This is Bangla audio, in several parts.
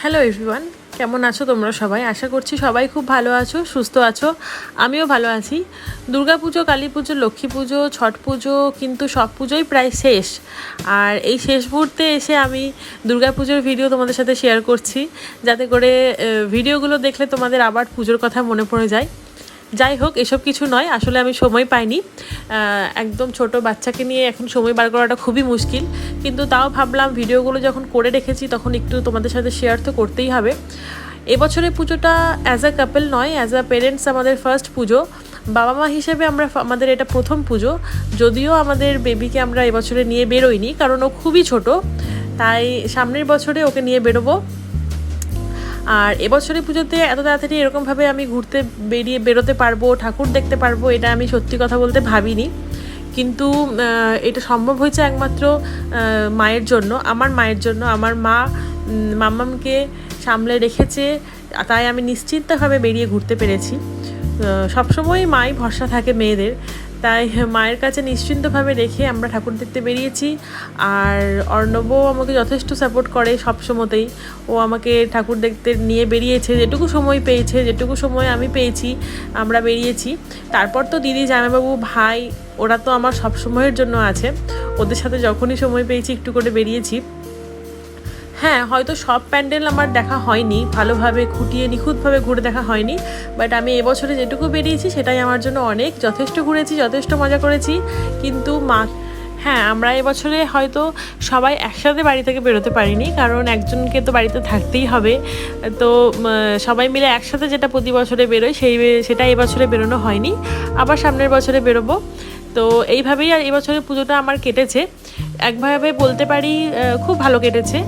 হ্যালো এভরিওয়ান কেমন আছো তোমরা সবাই? আশা করছি সবাই খুব ভালো আছো, সুস্থ আছো। আমিও ভালো আছি। দুর্গা পুজো, কালী পুজো, লক্ষ্মী পুজো, ছট পুজো, কিন্তু সব পুজোই প্রায় শেষ। আর এই শেষ মুহূর্তে এসে আমি দুর্গা পুজোর ভিডিও তোমাদের সাথে শেয়ার করছি। যাতে করে ভিডিওগুলো দেখলে তোমাদের আবার পুজোর কথা মনে পড়ে যায়। যাই হোক, এসব কিছু নয়। আসলে আমি সময় পাইনি। একদম ছোট বাচ্চাকে নিয়ে এখন সময় বার করাটা খুবই মুশকিল। কিন্তু তাও ভাবলাম ভিডিওগুলো যখন করে রেখেছি, তখন একটু তোমাদের সাথে শেয়ার তো করতেই হবে। এবছরের পুজোটা অ্যাজ আ কাপল নয় অ্যাজ আ পেরেন্টস আমাদের ফার্স্ট পুজো। বাবা মা হিসেবে আমরা আমাদের এটা প্রথম পুজো। যদিও আমাদের বেবিকে আমরা এবছরে নিয়ে বেরোইনি, কারণ ও খুবই ছোট। তাই সামনের বছরে ওকে নিয়ে বেরোবো। আর এবছরের পুজোতে এত তাড়াতাড়ি এরকমভাবে আমি ঘুরতে বেরিয়ে বেরোতে পারব, ঠাকুর দেখতে পারব, এটা আমি সত্যি কথা বলতে ভাবিনি। কিন্তু এটা সম্ভব হয়েছে একমাত্র মায়ের জন্য, আমার মায়ের জন্য। আমার মা মাম্মামকে সামলে রেখেছে, তাই আমি নিশ্চিন্তভাবে বেরিয়ে ঘুরতে পেরেছি। সবসময় মাই ভরসা থাকে মেয়েদের। তাই মায়ের কাছে নিশ্চিন্তভাবে রেখে আমরা ঠাকুর দেখতে বেরিয়েছি। আর অর্ণবও আমাকে যথেষ্ট সাপোর্ট করে সব সময়তেই ও আমাকে ঠাকুর দেখতে নিয়ে বেরিয়েছে, যেটুকু সময় পেয়েছে, যেটুকু সময় আমি পেয়েছি, আমরা বেরিয়েছি। তারপর তো দিদি, জামাইবাবু, ভাই, ওরা তো আমার সব সময়ের জন্য আছে। ওদের সাথে যখনই সময় পেয়েছি, একটু করে বেরিয়েছি। হ্যাঁ হয়তো সব প্যান্ডেল আমার দেখা হয়নি, ভালোভাবে খুঁটিয়ে নিখুঁতভাবে ঘুরে দেখা হয়নি বাট আমি এবছরে যেটুকু বেরিয়েছি সেটাই আমার জন্য অনেক, যথেষ্ট ঘুরেছি, যথেষ্ট মজা করেছি, কিন্তু মা হ্যাঁ আমরা এবছরে হয়তো সবাই একসাথে বাড়ি থেকে বেরোতে পারিনি, কারণ একজনকে তো বাড়িতে থাকতেই হবে, তো সবাই মিলে একসাথে যেটা প্রতি বছরে বেরোয়, সেই সেটা এবছরে বেরোনো হয়নি, আবার সামনের বছরে বেরোবো তো এইভাবেই আর এবছরের পুজোটা আমার কেটেছে। একভাবে বলতে পারি খুব ভালো কেটেছে।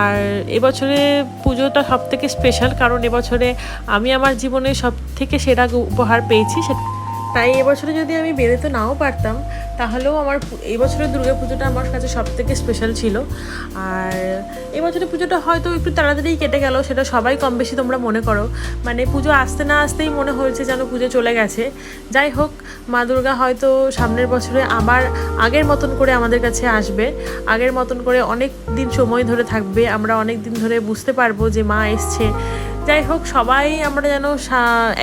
আর এবছরে পুজোটা সব থেকে স্পেশাল কারণ এবছরে আমি আমার জীবনে সব থেকে সেরা উপহার পেয়েছি সে- তাই এবছরে যদি আমি বেরোতে নাও পারতাম, তাহলেও আমার এবছরের দুর্গা পুজোটা আমার কাছে সব থেকে স্পেশাল ছিল। আর এবছরের পুজোটা হয়তো একটু তাড়াতাড়ি কেটে গেল, সেটা সবাই কম বেশি তোমরা মনে করো। মানে পুজো আসতে না আসতেই মনে হয়েছে যেন পুজো চলে গেছে। যাই হোক, মা দুর্গা হয়তো সামনের বছরে আবার আগের মতন করে আমাদের কাছে আসবে। আগের মতন করে অনেক দিন সময় ধরে থাকবে, আমরা অনেক দিন ধরে বুঝতে পারব যে মা এসছে। যাই হোক, সবাই আমরা যেন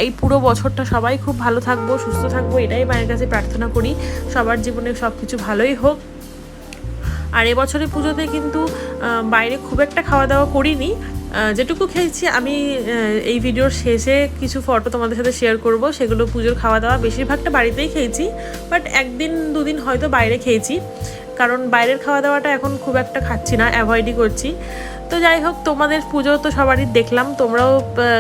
এই পুরো বছরটা সবাই খুব ভালো থাকব, সুস্থ থাকব, এটাই মায়ের কাছে প্রার্থনা করি। সবার জীবনে সব কিছু ভালোই হোক। আর এবছরের পুজোতে কিন্তু বাইরে খুব একটা খাওয়া দাওয়া করিনি যেটুকু খেয়েছি, আমি এই ভিডিওর শেষে কিছু ফটো তোমাদের সাথে শেয়ার করব। সেগুলো পুজোর খাওয়া দাওয়া বেশিরভাগটা বাড়িতেই খেয়েছি বাট একদিন, দুদিন হয়তো বাইরে খেয়েছি। কারণ বাইরের খাওয়া দাওয়াটা এখন খুব একটা খাচ্ছি না অ্যাভয়েডই করছি। তো যাই হোক, তোমাদের পুজো তো সবারই দেখলাম। তোমরাও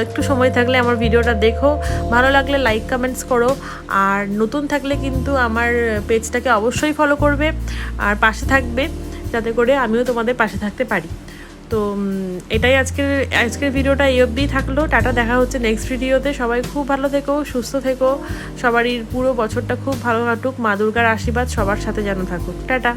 একটু সময় থাকলে আমার ভিডিওটা দেখো। ভালো লাগলে লাইক কমেন্টস করো। আর নতুন থাকলে কিন্তু আমার পেজটাকে অবশ্যই ফলো করবে। আর পাশে থাকবে, যাতে করে আমিও তোমাদের পাশে থাকতে পারি। তো এটাই আজকের আজকের ভিডিওটা এই অবধিই থাকল। টাটা, দেখা হচ্ছে নেক্সট ভিডিওতে সবাই খুব ভালো থেকো, সুস্থ থেকো। সবারই পুরো বছরটা খুব ভালো কাটুক। মা দুর্গার আশীর্বাদ সবার সাথে যেন থাকুক। টাটা।